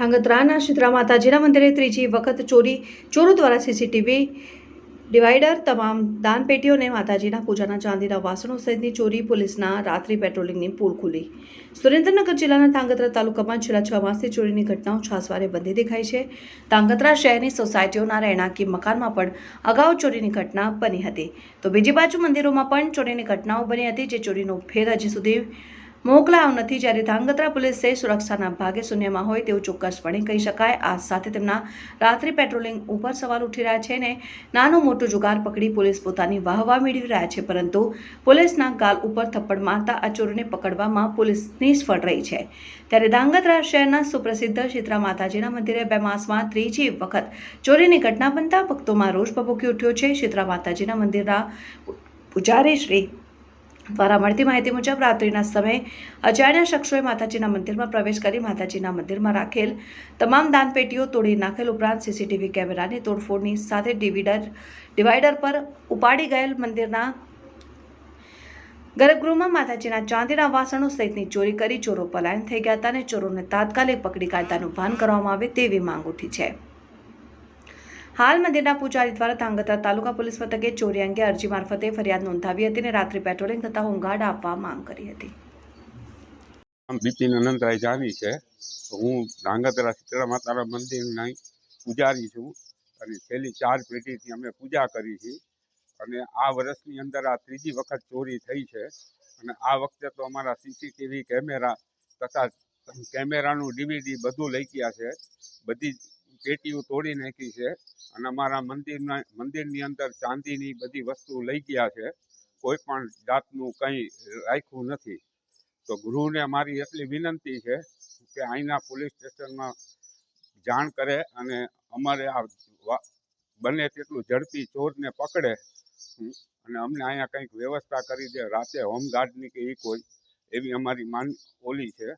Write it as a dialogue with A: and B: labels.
A: ધાંગધ્રાના શીતળા માતાજીના મંદિરે ત્રીજી વખત ચોરી, ચોરો દ્વારા સીસીટીવી ડિવાઈડર તમામ દાનપેટીઓને માતાજીના પૂજાના ચાંદીના વાસણો સહિતની ચોરી પોલીસના રાત્રિ પેટ્રોલિંગની પોલ ખુલી. સુરેન્દ્રનગર જિલ્લાના ધાંગધ્રા તાલુકામાં છેલ્લા છ માસથી ચોરીની ઘટનાઓ છાસવારે બંધી દેખાઈ છે. ધાંગધ્રા શહેરની સોસાયટીઓના રહેણાંકી મકાનમાં પણ અગાઉ ચોરીની ઘટના બની હતી. તો બીજી બાજુ મંદિરોમાં પણ ચોરીની ઘટનાઓ બની હતી, જે ચોરીનો ફેર હજી સુધી મોકલાયો નથી. જ્યારે ધાંગધ્રા પોલીસે સુરક્ષાના ભાગે શૂન્યમાં હોય તેવું ચોક્કસપણે કહી શકાય. આ સાથે તેમના રાત્રિ પેટ્રોલિંગ ઉપર સવાલ ઉઠી રહ્યા છે ને નાનું મોટું જુગાર પકડી પોલીસ પોતાની વાહવા મેળવી રહ્યા છે. પરંતુ પોલીસના ગાલ ઉપર થપ્પડ મારતા આ ચોરોને પકડવામાં પોલીસ નિષ્ફળ રહી છે. ત્યારે ધાંગધ્રા શહેરના સુપ્રસિદ્ધ શીતળા માતાજીના મંદિરે બે માસમાં ત્રીજી વખત ચોરીની ઘટના બનતા ભક્તોમાં રોષ ભભૂકી ઉઠ્યો છે. શીતળા માતાજીના મંદિરના પૂજારી શ્રી દ્વારા મળતી માહિતી મુજબ રાત્રિના સમયે અજાણ્યા શખ્સોએ માતાજીના મંદિરમાં પ્રવેશ કરી માતાજીના મંદિરમાં રાખેલ તમામ દાનપેટીઓ તોડી નાખેલ ઉપરાંત સીસીટીવી કેમેરાની તોડફોડની સાથે ડિવિડર, ડિવાઈડર પર ઉપાડી ગયેલ મંદિરના ગર્ભગૃહમાં માતાજીના ચાંદીના વાસણો સહિતની ચોરી કરી ચોરો પલાયન થઈ ગયા હતા અને ચોરોને તાત્કાલિક પકડી કાઢતાનું ભાન કરવામાં આવે તેવી માંગ ઉઠી છે. હાલ મંદિરના પૂજારી દ્વારા ધાંગધ્રા તાલુકા પોલીસ મથકે ચોરી અંગે અરજી મારફતે ફરિયાદ નોંધાવી હતી અને રાત્રિ પેટ્રોલિંગ તથા હોમગાર્ડ આપવા માંગ કરી હતી.
B: બિપિન અનંતરાય જાની છે. હું ધાંગધ્રા શીતળા માતાના મંદિરના પૂજારી છું અને છેલ્લી ચાર પેઢીથી અમે પૂજા કરી છે અને આ વર્ષની અંદર આ ત્રીજી વખત ચોરી થઈ છે. અને આ વખતે તો અમારા સીસીટીવી કેમેરા તથા કેમેરાનું ડીવીડી બધું લઈ ગયા છે. બધી પેટીઓ તોડી નાખી છે અને અમારા મંદિરના, મંદિરની અંદર ચાંદીની બધી વસ્તુ લઈ ગયા છે. કોઈ પણ જાતનું કંઈ રાખ્યું નથી. તો ગૃહને મારી એટલી વિનંતી છે કે અહીંના પોલીસ સ્ટેશનમાં જાણ કરે અને અમારે આ બને તેટલું ઝડપી ચોરને પકડે. અને અમને અહીંયા કંઈક વ્યવસ્થા કરી દે. રાતે હોમગાર્ડની કે એ કોઈ એવી અમારી માન, ઓલી છે.